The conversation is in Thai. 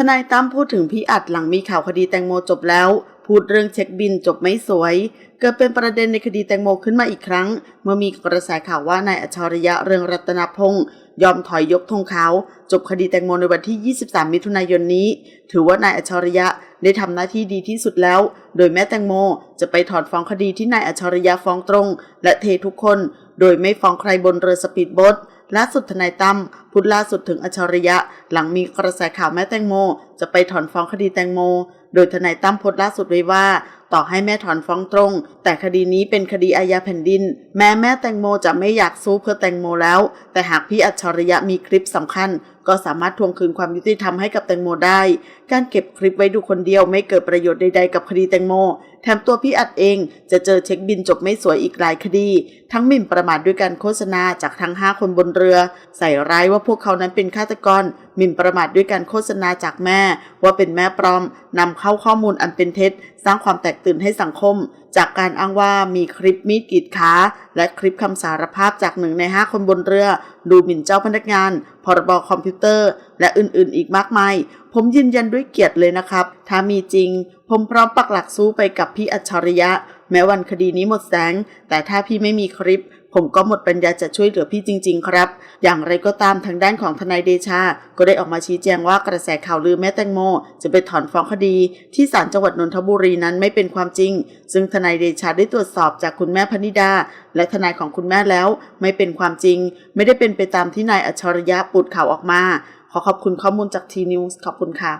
ทนายตั้มพูดถึงพี่อัดหลังมีข่าวคดีแตงโมจบแล้ว พูดเรื่องเช็คบินจบไม่สวย เกิดเป็นประเด็นในคดีแตงโมขึ้นมาอีกครั้ง เมื่อมีกระแสข่าวว่านายอัจฉริยะเรืองรัตนพงศ์ยอมถอยยกธงขาวจบคดีแตงโมในวันที่ 23 มิถุนายนนี้ ถือว่านายอัจฉริยะได้ทำหน้าที่ดีที่สุดแล้ว โดยแม่แตงโมจะไปถอนฟ้องคดีที่นายอัจฉริยะฟ้องตรง และเททุกคน โดยไม่ฟ้องใครบนเรือสปีดโบ๊ทล่าสุดทนายตั้ม พูดล่าสุดถึงอัจฉริยะ หลังมีกระแสข่าวแม่แตงโม จะไปถอนฟ้องคดีแตงโม โดยทนายตั้มโพสต์ล่าสุดไว้ว่า ต่อให้แม่ถอนฟ้องตรง แต่คดีนี้เป็นคดีอาญาแผ่นดิน แม้แม่แตงโมจะไม่อยากสู้เพื่อแตงโมแล้ว แต่หากพี่อัจฉริยะมีคลิปสำคัญ ก็สามารถทวงคืนความยุติธรรมให้กับแตงโมได้ การเก็บคลิปไว้ดูคนเดียวไม่เกิดประโยชน์ใดๆกับคดีแตงโม แถมตัวพี่อัดเองจะเจอเช็คบินจบไม่สวยอีกหลายคดี ทั้งหมิ่นประมาทด้วยการโฆษณาจากทั้ง 5 คนบนเรือ ใส่ร้ายว่าพวกเขานั้นเป็นฆาตกรหมิ่นประมาทด้วยการโฆษณาจากแม่ ว่าเป็นแม่ปลอมนำเข้าข้อมูลอันเป็นเท็จ สร้างความแตกตื่นให้สังคมจากการอ้างว่ามีคลิปมีดกรีดขาและคลิปคำสารภาพจากหนึ่งใน 5 คนบนเรือ ดูหมิ่นเจ้าพนักงาน พรบคอมพิวเตอร์ และอื่นๆ อีกมากมาย ผมยืนยันด้วยเกียรติเลยนะครับ ถ้ามีจริง ผมพร้อมปักหลักสู้ไปกับพี่อัจฉริยะ แม้วันคดีนี้หมดแสง แต่ถ้าพี่ไม่มีคลิป ผมก็หมดปัญญาจะช่วยเหลือพี่จริง ๆ ครับ อย่างไรก็ตามทางด้านของทนายเดชา ก็ได้ออกมาชี้แจงว่ากระแสข่าวลือแม่แตงโม จะไปถอนฟ้องคดี ที่ศาลจังหวัดนนทบุรีนั้นไม่เป็นความจริง ซึ่งทนายเดชาได้ตรวจสอบจากคุณแม่พนิดา และทนายของคุณแม่แล้วไม่เป็นความจริง ไม่ได้เป็นไปตามที่นายอัจฉริยะปุดข่าวออกมา ขอขอบคุณข้อมูลจากทีนิวส์ขอบคุณค่ะ